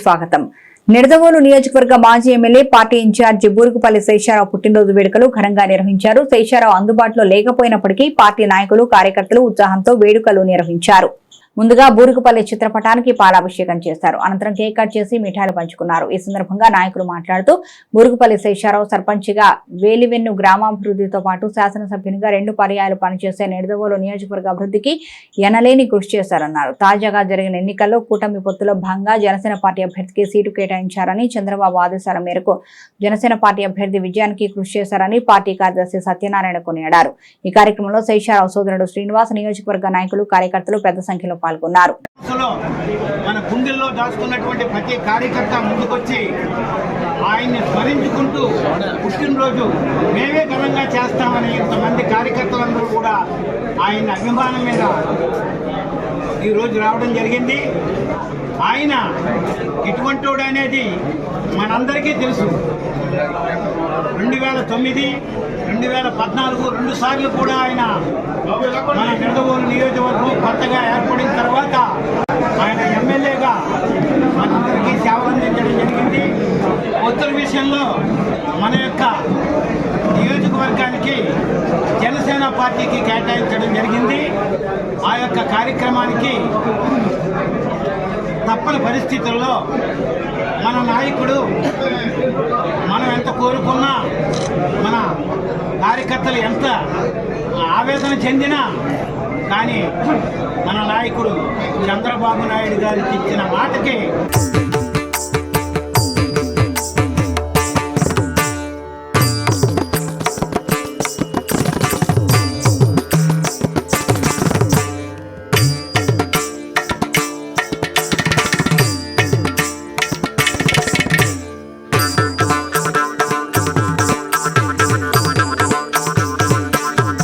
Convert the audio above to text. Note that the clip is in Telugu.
స్వాగతం. నిడదవోలు నియోజకవర్గ మాజీ MLA party in-charge Burugupalli Sesharao పుట్టినరోజు వేడుకలు ఘనంగా నిర్వహించారు. శేషారావు అందుబాటులో లేకపోయినప్పటికీ పార్టీ నాయకులు కార్యకర్తలు ఉత్సాహంతో వేడుకలు నిర్వహించారు. ముందుగా బూరుగుపల్లి చిత్రపటానికి పాలాభిషేకం చేశారు. అనంతరం కేక్ కట్ చేసి మిఠాయిలు పంచుకున్నారు. ఈ సందర్భంగా నాయకులు మాట్లాడుతూ బూరుగుపల్లి శేషారావు సర్పంచ్గా వేలివెన్ను గ్రామాభివృద్ధితో పాటు శాసనసభ్యునిగా రెండు పర్యాయాలు పనిచేసే నిడదవోలు నియోజకవర్గ అభివృద్ధికి ఎనలేని కృషి చేశారన్నారు. తాజాగా జరిగిన ఎన్నికల్లో కూటమి పొత్తులో భాగంగా జనసేన పార్టీ అభ్యర్థికి సీటు కేటాయించారని చంద్రబాబు ఆదేశాల మేరకు జనసేన పార్టీ అభ్యర్థి విజయానికి కృషి చేశారని పార్టీ కార్యదర్శి సత్యనారాయణ కొనియాడారు. ఈ కార్యక్రమంలో శేషారావు సోదరుడు శ్రీనివాస్ నియోజకవర్గ నాయకులు కార్యకర్తలు పెద్ద సంఖ్యలో పాల్గొన్నారు. మన గుండెల్లో దాచుకున్నటువంటి ప్రతి కార్యకర్త ముందుకొచ్చి ఆయన్ని స్మరించుకుంటూ పుట్టినరోజు మేమే ఘనంగా చేస్తామని ఇంతమంది కార్యకర్తలందరూ కూడా ఆయన అభిమానం మీద ఈరోజు రావడం జరిగింది. ఆయన ఎటువంటివాడు అనేది మనందరికీ తెలుసు. రెండు వేల తొమ్మిది రెండు వేల పద్నాలుగు రెండు సార్లు కూడా ఆయన మన నిడదవోలు నియోజకవర్గం కొత్తగా ఏర్పడిన తర్వాత ఆయన ఎమ్మెల్యేగా మనందరికీ సేవ అందించడం జరిగింది. ఉత్తర విషయంలో మన యొక్క నియోజకవర్గానికి జనసేన పార్టీకి కేటాయించడం జరిగింది. ఆ యొక్క కార్యక్రమానికి తప్పని పరిస్థితుల్లో మన నాయకుడు మనం ఎంత కోరుకున్నా మన కార్యకర్తలు ఎంత ఆవేదన చెందినా కానీ మన నాయకుడు చంద్రబాబు నాయుడు గారికి ఇచ్చిన మాటకి